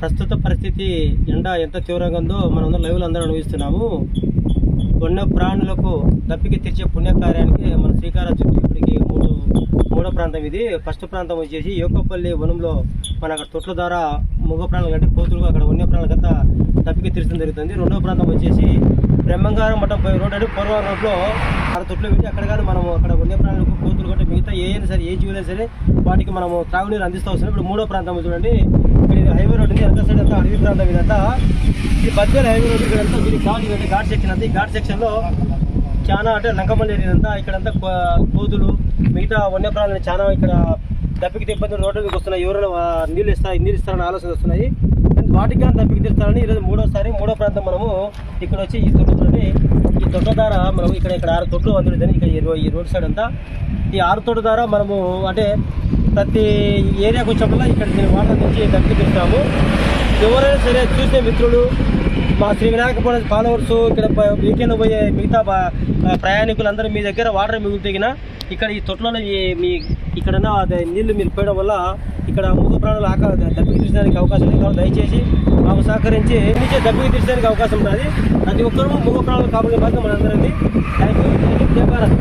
ప్రస్తుత పరిస్థితి ఎండ ఎంత తీవ్రంగా ఉందో మనందరం లైవ్లు అందరూ అనుభవిస్తున్నాము. వన్య ప్రాణులకు దప్పికి తెచ్చే పుణ్యకార్యానికి మన శ్రీకారం చుట్టూ ఇప్పటికి మూడు మూడో ప్రాంతం ఇది. ఫస్ట్ ప్రాంతం వచ్చేసి యోకపల్లి వనంలో మన అక్కడ తొట్ల ద్వారా మగ ప్రాణులు కంటే కోతులు అక్కడ వన్య ప్రాణులకంతా దప్పికి తీర్చడం జరుగుతుంది. రెండో ప్రాంతం వచ్చేసి బ్రహ్మంగారం మఠం పోయే రోడ్ అంటే పూర్వ రోడ్లో అక్కడ తొట్లు పెట్టి అక్కడ కానీ మనం అక్కడ వన్య ప్రాణులకు కోతులు మిగతా ఏ అయినా సరే ఏ జీవులైనా సరే వాటికి మనము త్రాగునీరు అందిస్తూ వస్తున్నాం. ఇప్పుడు మూడో ప్రాంతం చూడండి. ఇక్కడ ఇది హైవే రోడ్ ఉంది. వెనక సైడ్ అంతా అడవి ప్రాంతం ఇదంతా ఈ బద్దెల హైవే రోడ్ ఇక్కడ అంతా దీనికి ఘాట్ ఇదంతా ఘాట్ సెక్షన్ అంతా. ఈ ఘాట్ సెక్షన్లో చాలా అంటే లంకమల్లి ఏరియా అంతా. ఇక్కడంతా కోతులు మిగతా వన్యప్రాణులు చాలా ఇక్కడ దప్పికి ఇబ్బందులు రోడ్ల మీదకి వస్తున్నాయి. ఎవరైనా నీళ్ళు ఇస్తా నీళ్ళు ఇస్తారని ఆలోచన వస్తున్నాయి. వాటికి కానీ దప్పికి తీస్తారని ఈరోజు మూడోసారి మూడో ప్రాంతం మనము ఇక్కడ వచ్చి ఈ తొట్టు చూడండి. ఈ తొట్ట ద్వారా మనం ఇక్కడ ఇక్కడ ఆరు తొట్లు అందులో ఇక్కడ ఈ రోడ్ సైడ్ అంతా ఈ ఆరు ద్వారా మనము అంటే ప్రతి ఏరియాకు వచ్చినప్పుడు ఇక్కడ దీని వాటర్ నుంచి దప్పికి ఎవరైనా సరే చూసే మిత్రులు మా శ్రీ వినాయక ఫాలోవర్స్ ఇక్కడ వీకెండ్ పోయే మిగతా ప్రయాణికులందరూ మీ దగ్గర వాటర్ మిగులుతగిన ఇక్కడ ఈ తొట్లలో మీ ఇక్కడ నీళ్ళు మీరు పోయడం వల్ల ఇక్కడ మూగ ప్రాణులు ఆక దప్పికి తీర్చడానికి అవకాశం ఉంది కాబట్టి దయచేసి మాకు సహకరించి నుంచే దప్పికి తీర్చడానికి అవకాశం ఉన్నది. ప్రతి ఒక్కరూ మూగ ప్రాణులు కాబట్టి మాత్రం మనందరండి థ్యాంక్ యూ భారత్.